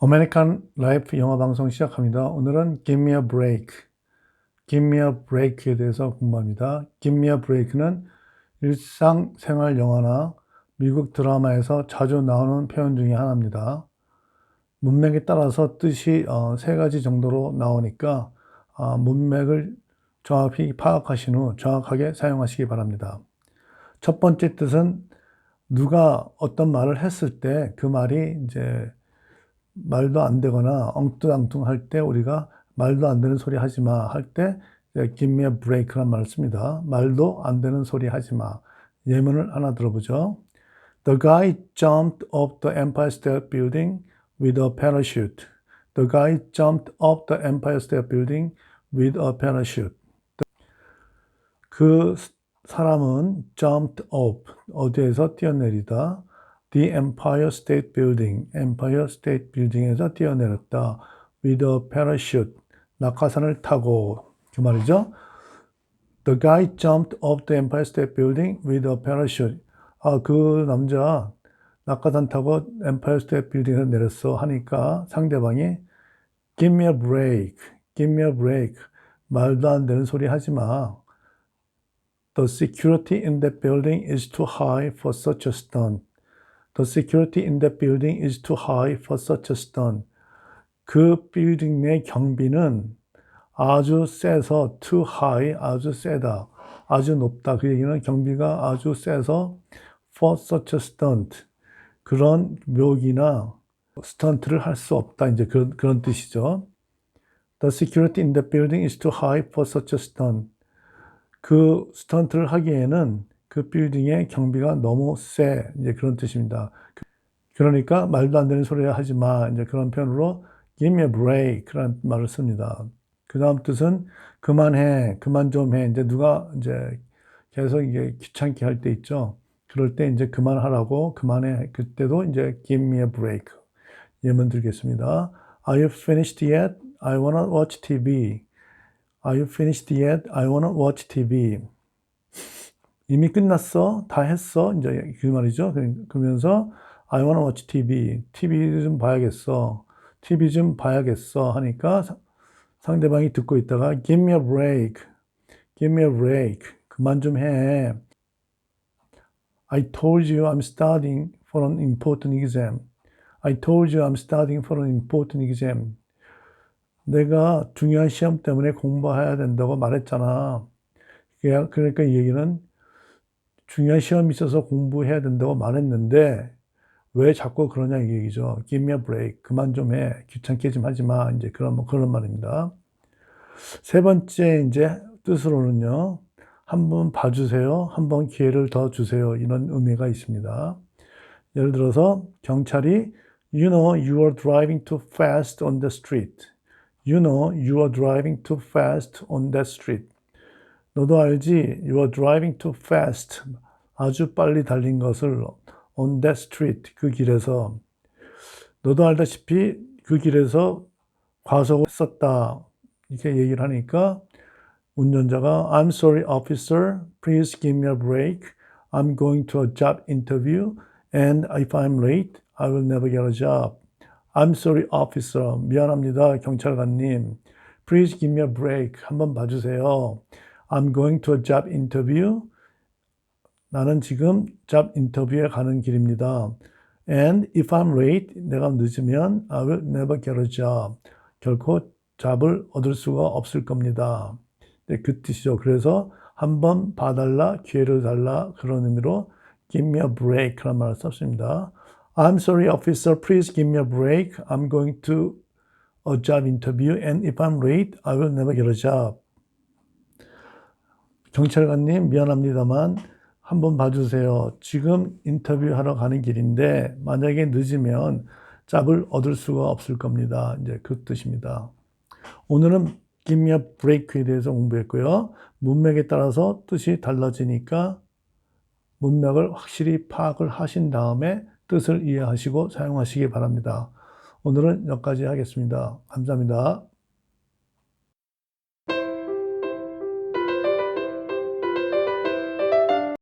아메리칸 라이프 영어 방송 시작합니다. 오늘은 Give me a break, Give me a break에 대해서 공부합니다. Give me a break는 일상생활 영화나 미국 드라마에서 자주 나오는 표현 중에 하나입니다. 문맥에 따라서 뜻이 어, 세 가지 정도로 나오니까 아, 문맥을 정확히 파악하신 후 정확하게 사용하시기 바랍니다. 첫 번째 뜻은 누가 어떤 말을 했을 때 그 말이 이제 말도 안 되거나 엉뚱앙뚱 할 때 우리가 말도 안 되는 소리 하지 마 할 때 give me a break란 말을 씁니다. 말도 안 되는 소리 하지 마. 예문을 하나 들어보죠. The guy jumped up the Empire State Building with a parachute. The guy jumped up the Empire State Building with a parachute. 그 사람은 jumped up, 어디에서 뛰어내리다. The Empire State Building, Empire State Building에서 뛰어내렸다. With a parachute, 낙하산을 타고 그 말이죠. The guy jumped up the Empire State Building with a parachute. 아, 그 남자 낙하산 타고 Empire State Building에서 내렸어 하니까 상대방이 Give me a break, give me a break. 말도 안 되는 소리 하지 마. The security in that building is too high for such a stunt. The security in that building is too high for such a stunt. 그 빌딩 내 경비는 아주 세서 too high 아주 세다. 아주 높다. 그 얘기는 경비가 아주 세서 for such a stunt. 그런 묘기나 스턴트를 할 수 없다. 이제 그런, 그런 뜻이죠. The security in the building is too high for such a stunt. 그 스턴트를 하기에는 그 빌딩의 경비가 너무 세. 이제 그런 뜻입니다. 그러니까 말도 안 되는 소리 하지 마. 이제 그런 표현으로 give me a break. 그런 말을 씁니다. 그 다음 뜻은 그만해. 그만 좀 해. 이제 누가 이제 계속 이게 귀찮게 할 때 있죠. 그럴 때 이제 그만하라고 그만해. 그때도 이제 give me a break. 예문 들겠습니다. Are you finished yet? I wanna watch TV. Are you finished yet? I wanna watch TV. 이미 끝났어? 다 했어? 이제 그 말이죠. 그러면서 I wanna watch TV. TV 좀 봐야겠어. TV 좀 봐야겠어. 하니까 상대방이 듣고 있다가 give me a break. give me a break. 그만 좀 해. I told you I'm studying for an important exam. I told you I'm studying for an important exam. 내가 중요한 시험 때문에 공부해야 된다고 말했잖아. 그러니까 이 얘기는 중요한 시험이 있어서 공부해야 된다고 말했는데 왜 자꾸 그러냐 이 얘기죠. Give me a break. 그만 좀 해. 귀찮게 좀 하지 마. 이제 그런 뭐 그런 말입니다. 세 번째 이제 뜻으로는요. 한번 봐주세요. 한번 기회를 더 주세요. 이런 의미가 있습니다. 예를 들어서 경찰이 You know you are driving too fast on the street. You know you are driving too fast on that street. 너도 알지? You are driving too fast. 아주 빨리 달린 것을 on that street. 그 길에서. 너도 알다시피 그 길에서 과속을 했었다. 이렇게 얘기를 하니까 운전자가 I'm sorry officer. Please give me a break. I'm going to a job interview and if I'm late, I will never get a job. I'm sorry officer. 미안합니다. 경찰관님. Please give me a break. 한번 봐주세요. I'm going to a job interview. 나는 지금 job 인터뷰에 가는 길입니다. And if I'm late, 내가 늦으면 I will never get a job. 결코 잡을 얻을 수가 없을 겁니다. 네, 그 뜻이죠. 그래서 한번 봐달라, 기회를 달라 그런 의미로 give me a break라는 말을 썼습니다. I'm sorry, officer. Please give me a break. I'm going to a job interview, and if I'm late, I will never get a job. 경찰관님 미안합니다만 한번 봐주세요. 지금 인터뷰하러 가는 길인데 만약에 늦으면 짭을 얻을 수가 없을 겁니다. 이제 그 뜻입니다. 오늘은 김미아 브레이크에 대해서 공부했고요. 문맥에 따라서 뜻이 달라지니까 문맥을 확실히 파악을 하신 다음에 뜻을 이해하시고 사용하시기 바랍니다. 오늘은 여기까지 하겠습니다. 감사합니다.